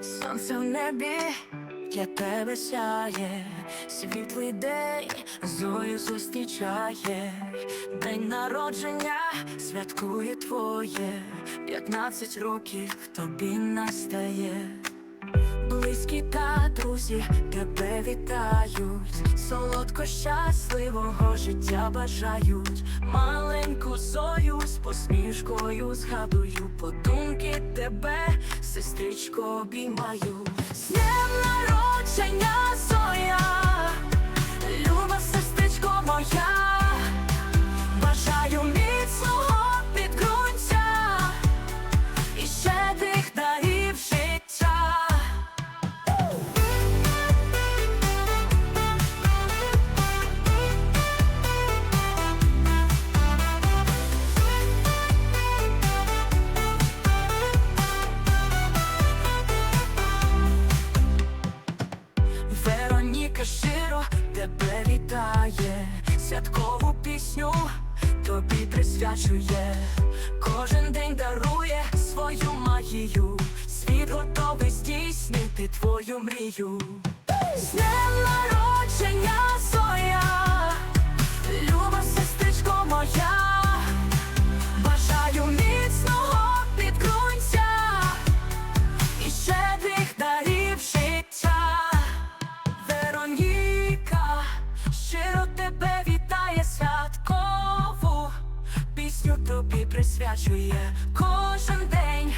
Сонце в небі для тебе сяє, світлий день зою зустрічає, день народження святкує твоє, п'ятнадцять років тобі настає. Близькі та друзі тебе вітають, солодко щасливого життя бажають, маленьку зою з посмішкою згадую, подумки тебе, сестричко, обіймаю. З днем народження тебе вітає, святкову пісню тобі присвячує, кожен день дарує свою магію, світ готовий здійснити твою мрію. З днем присвячує кожен день,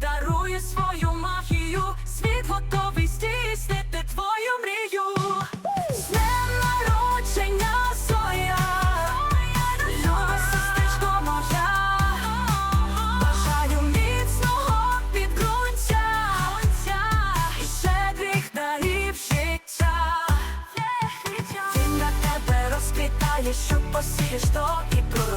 дарує свою магію, світ готовий здійснити твою мрію. З днем народження Зоя, люба бажаю міцного підґрунтя і щедрих дарів. Він на тебе розквітає, що посієш, то і проростає.